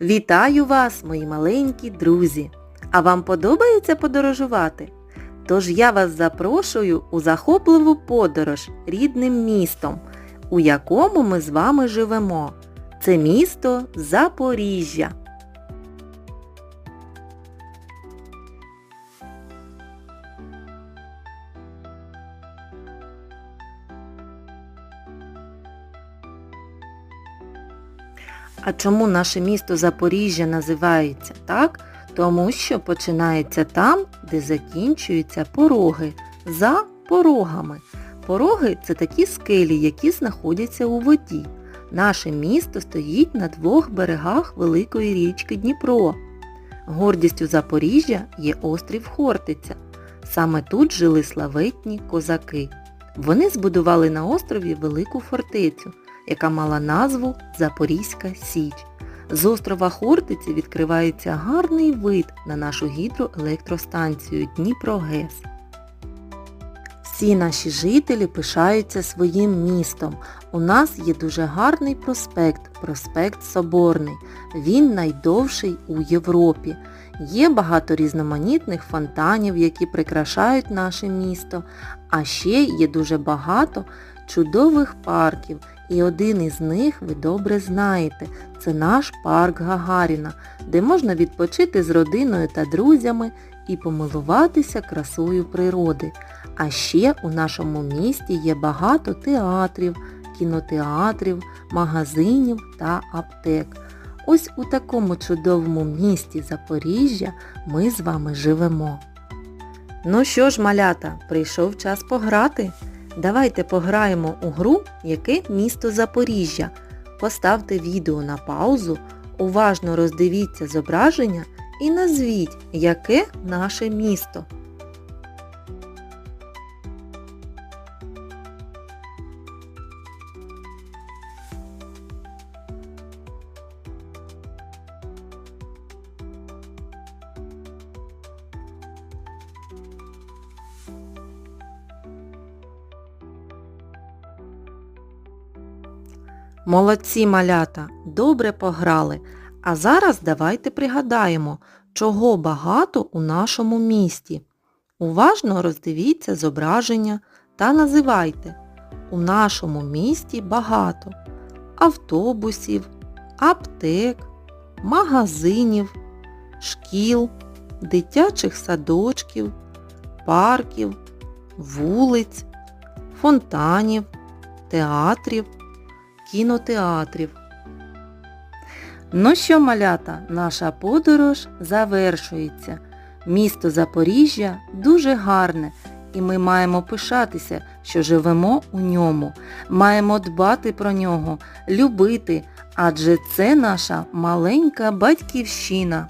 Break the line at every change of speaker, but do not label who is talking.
Вітаю вас, мої маленькі друзі! А вам подобається подорожувати? Тож я вас запрошую у захопливу подорож рідним містом, у якому ми з вами живемо. Це місто Запоріжжя. А чому наше місто Запоріжжя називається так? Тому що починається там, де закінчуються пороги, за порогами. Пороги це такі скелі, які знаходяться у воді. Наше місто стоїть на двох берегах великої річки Дніпро. Гордістю Запоріжжя є острів Хортиця. Саме тут жили славетні козаки. Вони збудували на острові велику фортецю, яка мала назву Запорізька Січ. З острова Хортиці відкривається гарний вид на нашу гідроелектростанцію Дніпрогес. Всі наші жителі пишаються своїм містом. У нас є дуже гарний проспект, проспект Соборний. Він найдовший у Європі. Є багато різноманітних фонтанів, які прикрашають наше місто, а ще є дуже багато чудових парків, і один із них ви добре знаєте. Це наш парк Гагаріна, де можна відпочити з родиною та друзями і помилуватися красою природи. А ще у нашому місті є багато театрів, кінотеатрів, магазинів та аптек. Ось у такому чудовому місті Запоріжжя ми з вами живемо. Ну що ж, малята, прийшов час пограти. Давайте пограємо у гру Яке місто Запоріжжя. Поставте відео на паузу, уважно роздивіться зображення і назвіть, яке наше місто. Молодці малята, добре пограли. А зараз давайте пригадаємо, чого багато у нашому місті. Уважно роздивіться зображення та називайте. У нашому місті багато автобусів, аптек, магазинів, шкіл, дитячих садочків, парків, вулиць, фонтанів, театрів, кінотеатрів. Ну що, малята, наша подорож завершується. Місто Запоріжжя дуже гарне, і ми маємо пишатися, що живемо у ньому. Маємо дбати про нього, любити, адже це наша маленька батьківщина.